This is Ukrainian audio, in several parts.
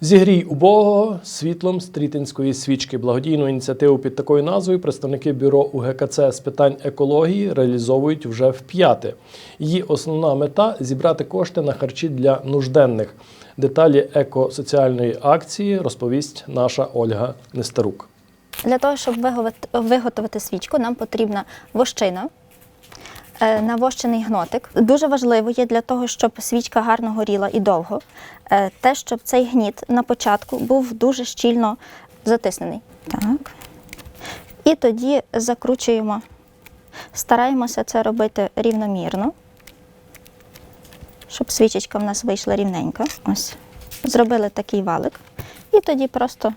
Зігрій убогого світлом стрітинської свічки. Благодійну ініціативу під такою назвою представники бюро УГКЦ з питань екології реалізовують вже вп'яте. Її основна мета зібрати кошти на харчі для нужденних. Деталі екосоціальної акції розповість наша Ольга Нестерук. Для того, щоб виготовити- свічку, нам потрібна вощина, навощений гнотик. Дуже важливо є для того, щоб свічка гарно горіла і довго, е, те, щоб цей гніт на початку був дуже щільно затиснений. Так. І тоді закручуємо, стараємося це робити рівномірно, щоб свічечка в нас вийшла рівненька. Ось. Зробили такий валик. І тоді просто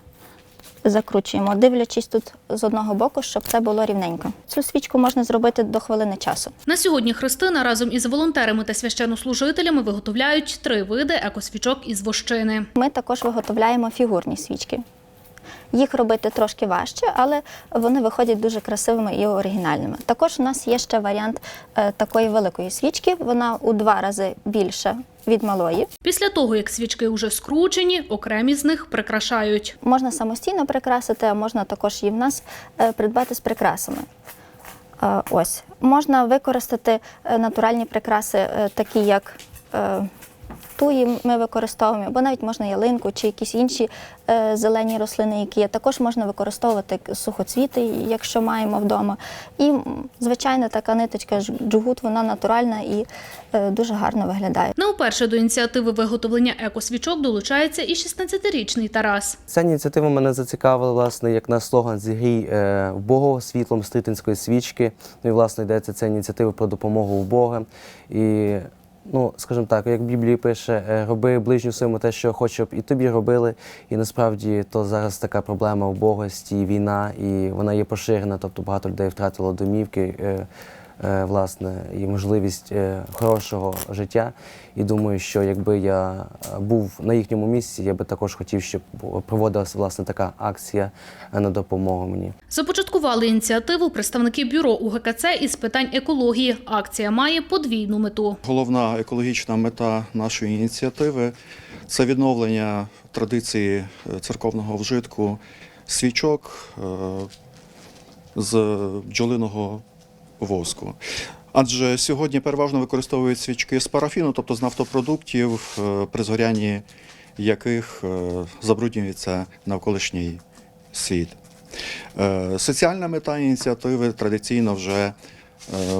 закручуємо, дивлячись тут з одного боку, щоб це було рівненько. Цю свічку можна зробити до хвилини часу. На сьогодні Христина разом із волонтерами та священнослужителями виготовляють три види екосвічок із вощини. Ми також виготовляємо фігурні свічки. Їх робити трошки важче, але вони виходять дуже красивими і оригінальними. Також у нас є ще варіант е, такої великої свічки. Вона у два рази більша від малої. Після того, як свічки вже скручені, окремі з них прикрашають. Можна самостійно прикрасити, а можна також її в нас е, придбати з прикрасами. Е, Ось можна використати натуральні прикраси, такі як е, туї ми використовуємо, або навіть можна ялинку чи якісь інші е, зелені рослини, які є. Також можна використовувати сухоцвіти, якщо маємо вдома. І м, звичайно, така ниточка ж- джгут, вона натуральна і е, дуже гарно виглядає. Не вперше до ініціативи виготовлення екосвічок долучається і 16-річний Тарас. Ця ініціатива мене зацікавила, власне, як на слоган Зігрій е, вбогого світлом стрітинської свічки. Ну і власне йдеться ця ініціатива про допомогу вбога. І, ну, скажімо так, як в Біблії пише, е, роби ближню своєму те, що хоче, щоб і тобі робили. І насправді то зараз така проблема убогості, війна, і вона є поширена, тобто багато людей втратило домівки. Е, Власне, і можливість е, хорошого життя. І думаю, що якби я е, був на їхньому місці, я би також хотів, щоб проводилася власне така акція на допомогу мені. Започаткували ініціативу представники бюро УГКЦ із питань екології. Акція має подвійну мету. Головна екологічна мета нашої ініціативи це відновлення традиції церковного вжитку свічок з бджолиного воску. Адже сьогодні переважно використовують свічки з парафіну, тобто з нафтопродуктів, е, при згорянні яких е, забруднюється навколишній світ. Е, Соціальна мета ініціативи традиційно вже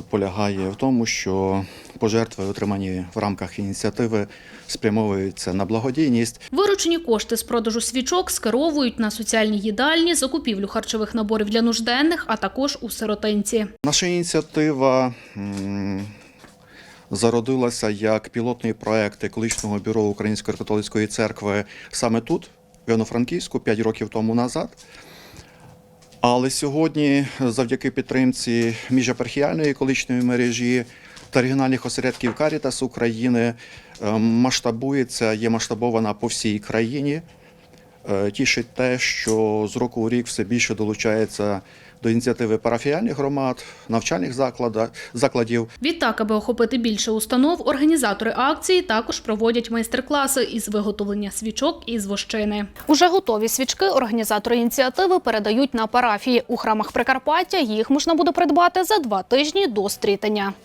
полягає в тому, що пожертви, отримані в рамках ініціативи, спрямовуються на благодійність. Виручені кошти з продажу свічок скеровують на соціальні їдальні, закупівлю харчових наборів для нужденних, а також у сиротинці. Наша ініціатива зародилася як пілотний проект екологічного бюро Української католицької церкви саме тут, в Івано-Франківську, 5 років тому назад. Але сьогодні, завдяки підтримці міжепархіальної екологічної мережі та регіональних осередків Карітас України, е, масштабується, є масштабована по всій країні. Е, Тішить те, що з року у рік все більше долучається до ініціативи парафіальних громад, навчальних закладів. Відтак, аби охопити більше установ, організатори акції також проводять майстер-класи із виготовлення свічок із вощини. Уже готові свічки організатори ініціативи передають на парафії. У храмах Прикарпаття їх можна буде придбати за два тижні до стрітення.